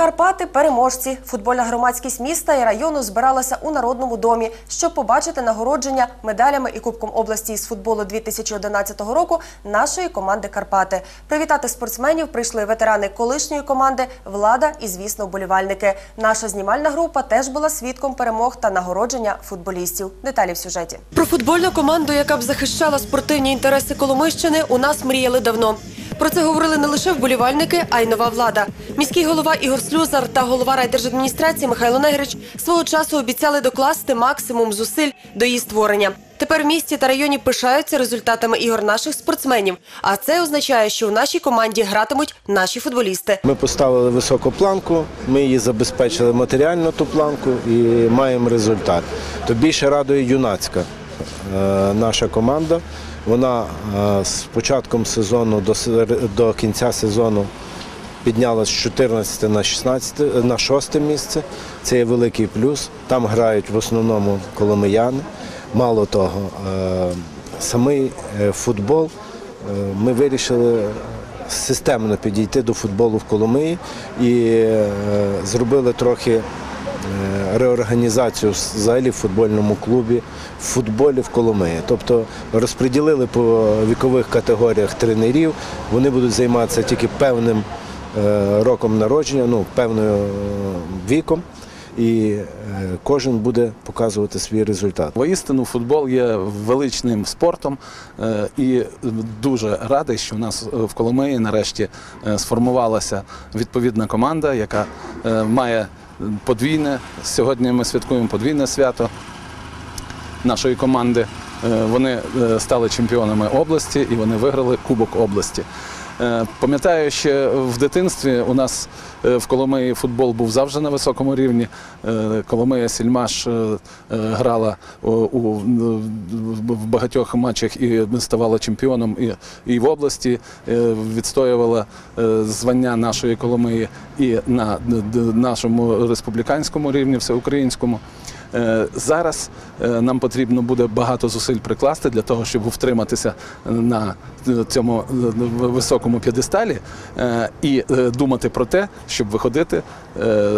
Карпати переможці. Футбольна громадськість міста і району збиралася у народному домі, щоб побачити нагородження медалями і кубком області із футболу 2011 року нашої команди Карпати. Привітати спортсменів прийшли ветерани колишньої команди, влада і, звісно, вболівальники. Наша знімальна група теж була свідком перемог та нагородження футболістів. Деталі в сюжеті. Про футбольну команду, яка б захищала спортивні інтереси Коломийщини, у нас мріяли давно. Про це говорили не лише вболівальники, а й нова влада. Міський голова Ігор Слюзар та голова райдержадміністрації Михайло Негрич свого часу обіцяли докласти максимум зусиль до її створення. Тепер в місті та районі пишаються результатами ігор наших спортсменів. А це означає, що у нашій команді гратимуть наші футболісти. Ми поставили високу планку, ми її забезпечили матеріально ту планку і маємо результат. То більше радує юнацька е, наша команда. Вона е, з початком сезону до, до кінця сезону піднялась з 14 на 16, е, на 6 місце. Це є великий плюс. Там грають в основному коломияни. Мало того, е, самий футбол ми вирішили системно підійти до футболу в Коломиї і зробили трохи реорганізацію взагалі в футбольному клубі, в футболі в Коломиї. Тобто розподілили по вікових категоріях тренерів, вони будуть займатися тільки певним е, роком народження, ну, певною е, віком. І е, кожен буде показувати свій результат. Воістину, футбол є величним спортом е, і дуже радий, що у нас е, в Коломиї нарешті е, сформувалася відповідна команда, яка е, має подвійне. Сьогодні ми святкуємо подвійне свято нашої команди. Е, Вони е, стали чемпіонами області і вони виграли Кубок області. Е, Пам'ятаю, ще в дитинстві у нас е, в Коломиї футбол був завжди на високому рівні. Е, Коломия Сільмаш грала у, багатьох матчах і ставала чемпіоном і, в області, відстоювала звання нашої Коломиї і на нашому республіканському рівні, всеукраїнському. Е, Зараз е, нам потрібно буде багато зусиль прикласти для того, щоб втриматися на цьому е, високому п'єдесталі і думати про те, щоб виходити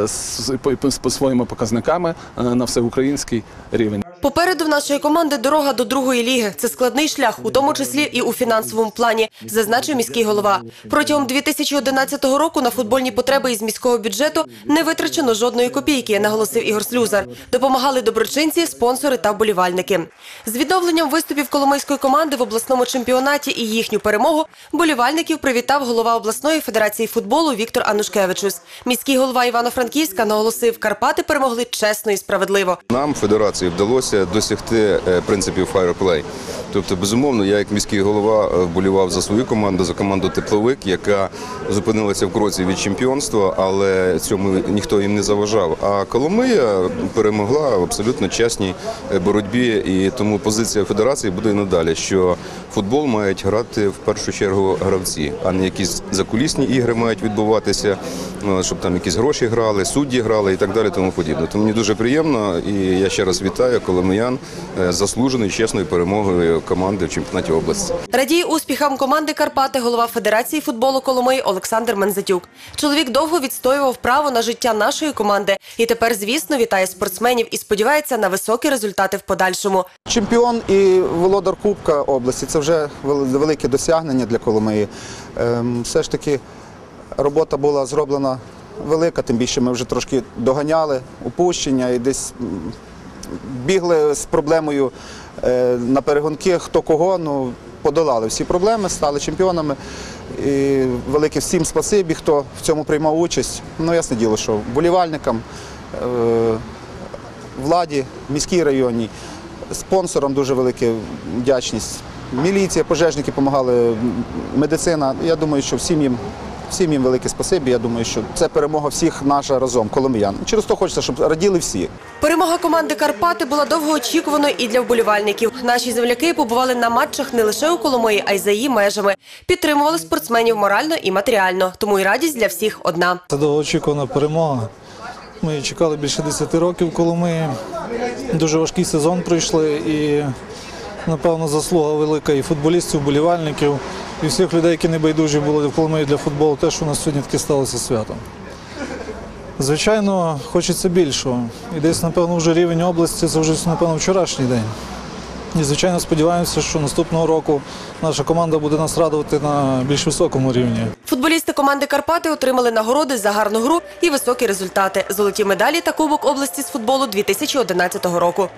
з своїми показниками на всеукраїнський рівень. Попереду в нашої команди дорога до другої ліги. Це складний шлях, у тому числі і у фінансовому плані, зазначив міський голова. Протягом 2011 року на футбольні потреби із міського бюджету не витрачено жодної копійки, наголосив Ігор Слюзар. Допомагали доброчинці, спонсори та вболівальники. З відновленням виступів коломийської команди в обласному чемпіонаті і їхню перемогу болівальників привітав голова обласної федерації футболу Віктор Анушкевичус. Міський голова Івано-Франківська наголосив, Карпати перемогли чесно і справедливо. Нам федерації вдалося досягти е, принципів файрплей. Тобто, безумовно, я як міський голова е, вболівав за свою команду, за команду Тепловик, яка зупинилася в кроці від чемпіонства, але цьому ніхто їм не заважав. А Коломия перемогла в абсолютно чесній е, боротьбі, і тому позиція федерації буде і надалі, що футбол мають грати в першу чергу гравці, а не якісь закулісні ігри мають відбуватися, ну, щоб там якісь гроші грали, судді грали і так далі. Тому подібне. Тому мені дуже приємно, і я ще раз вітаю коломиян е, з заслуженою чесною перемогою команди в чемпіонаті області. Радіє успіхам команди Карпати голова Федерації футболу Коломиї Олександр Мензатюк. Чоловік довго відстоював право на життя нашої команди і тепер, звісно, вітає спортсменів і сподівається на високі результати в подальшому. Чемпіон і володар Кубка області це вже велике досягнення для Коломиї. Ем, Все ж таки робота була зроблена велика, тим більше ми вже трошки доганяли упущення і десь бігли з проблемою е, на перегонки, хто кого, ну подолали всі проблеми, стали чемпіонами. І велике всім спасибі, хто в цьому приймав участь. Ну, ясне діло, що вболівальникам, е, владі, міській районній, спонсорам дуже велика вдячність. Міліція, пожежники допомагали, медицина. Я думаю, що всім їм, всім їм велике спасибі. Я думаю, що це перемога всіх наша разом, коломиян. Через то хочеться, щоб раділи всі. Перемога команди Карпати була довгоочікуваною і для вболівальників. Наші земляки побували на матчах не лише у Коломиї, а й за її межами. Підтримували спортсменів морально і матеріально. Тому і радість для всіх одна. Це довгоочікувана перемога. Ми чекали більше 10 років, коли ми дуже важкий сезон пройшли. І, напевно, заслуга велика і футболістів, і вболівальників, і всіх людей, які небайдужі були в Коломиї для футболу, те, що у нас сьогодні таке сталося свято. Звичайно, хочеться більшого. І десь, напевно, вже рівень області це вже, напевно, вчорашній день. І, звичайно, сподіваємося, що наступного року наша команда буде нас радувати на більш високому рівні. Футболісти команди Карпати отримали нагороди за гарну гру і високі результати. Золоті медалі та Кубок області з футболу 2011 року.